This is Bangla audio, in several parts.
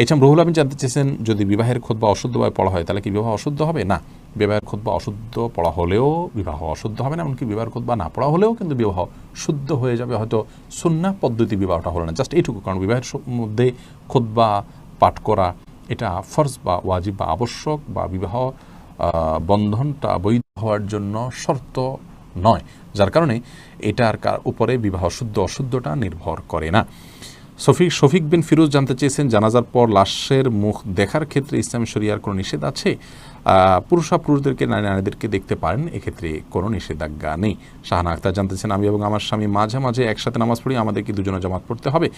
এছাড়া রহুল আমিন জানতে চেয়েছেন, যদি বিবাহের খোদবা অশুদ্ধভাবে পড়া হয়, তাহলে কি বিবাহ অশুদ্ধ হবে? না, বিবাহের খোদ বা অশুদ্ধ পড়া হলেও বিবাহ অশুদ্ধ হবে না, এমনকি বিবাহের খোদ বা না পড়া হলেও কিন্তু বিবাহ শুদ্ধ হয়ে যাবে। হয়তো সুন্না পদ্ধতি বিবাহটা হলো না, জাস্ট এইটুকু, কারণ বিবাহের মধ্যে খোদ বা পাঠ করা, এটা ফরজ বা ওয়াজিব বা আবশ্যক বা বিবাহ বন্ধনটা বৈধ হওয়ার জন্য শর্ত নয়, যার কারণে এটার উপরে বিবাহ শুদ্ধ অশুদ্ধটা নির্ভর করে না। শফিক শফিক বিন ফিরোজ জানতে চেয়েছেন জানাজার পর লাশের মুখ দেখার ক্ষেত্রে ইসলাম শরিয়ার কোনো নিষেধ আছে? আহ, পুরুষরা পুরুষদেরকে নারী নারীদেরকে দেখতে পারেন এক্ষেত্রে কোনো নিষেধাজ্ঞা নেই। শাহানা আক্তার জানতেছেন আমি এবং আমার স্বামী মাঝে মাঝে একসাথে নামাজ পড়ি আমাদের কি দুজনে জামাত পড়তে হবে।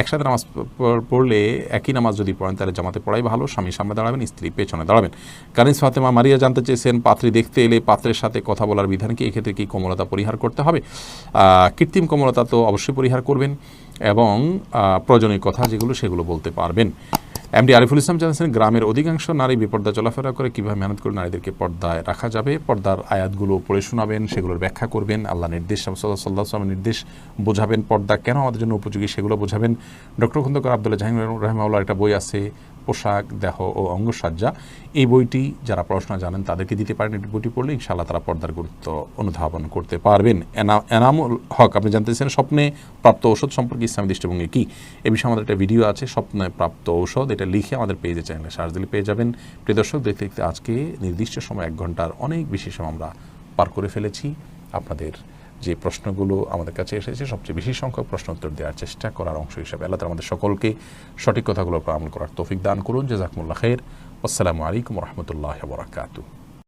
একসাথে নামাজ পড়লে একই নামাজ যদি পড়েন তাহলে জামাতে পড়াই ভালো স্বামী সামনে দাঁড়াবেন স্ত্রী পেছনে দাঁড়াবেন। কারিস ফাতেমা মারিয়া জানতে চেয়েছেন পাত্রী দেখতে এলে পাত্রের সাথে কথা বলার বিধান কি? এক্ষেত্রে কি কোমলতা পরিহার করতে হবে? কৃত্রিম কোমলতা তো অবশ্যই পরিহার করবেন। এবং প্রয়োজনীয় কথা যেগুলো সেগুলো বলতে পারবেন। এমডি আরিফুল ইসলাম জানিয়েছেন গ্রামের অধিকাংশ নারী বিপর্দা চলাফেরা করে কীভাবে মেহনত করে নারীদেরকে পর্দায় রাখা যাবে, পর্দার আয়াতগুলো পড়ে শোনাবেন, সেগুলোর ব্যাখ্যা করবেন, আল্লাহ নির্দেশ সাল্লাহামের নির্দেশ বোঝাবেন, পর্দা কেন আমাদের জন্য উপযোগী সেগুলো বোঝাবেন। ডক্টর খন্দকার আবদুল্লাহ জাহিম রহমাউল্লাহ একটা বই আছে পোশাক, দেহ ও অঙ্গসজ্জা। এই বইটি যারা পড়াশোনা জানেন তাদেরকে দিতে পারেন। এই বইটি পড়লে ইনশাআল্লাহ তারা পর্দার গুরুত্ব অনুধাবন করতে পারবেন। এনা- এনামুল হক, আপনি জানতেছেন স্বপ্নে প্রাপ্ত ঔষধ সম্পর্কে ইসলামী দৃষ্টিভঙ্গি কী? এ বিষয়ে আমাদের একটা ভিডিও আছে, স্বপ্নে প্রাপ্ত ঔষধ। এটা লিখে আমাদের পেজে চ্যানেলে সার্চ দিলে পেয়ে যাবেন। প্রিয় দর্শক, দেখতে দেখতে আজকে নির্দিষ্ট সময় এক ঘণ্টার অনেক বেশি সময় আমরা পার করে ফেলেছি। আপনাদের যে প্রশ্নগুলো আমাদের কাছে এসেছে, সবচেয়ে বেশি সংখ্যক প্রশ্ন উত্তর দেওয়ার চেষ্টা করার অংশ হিসাবে। আল্লাহ আমাদের সকলকে সঠিক কথাগুলো আমল করার তৌফিক দান করুন। জাজাকুমুল্লাহ খের আসসালামু আলাইকুম রহমতুল্লাহ বরাকাতু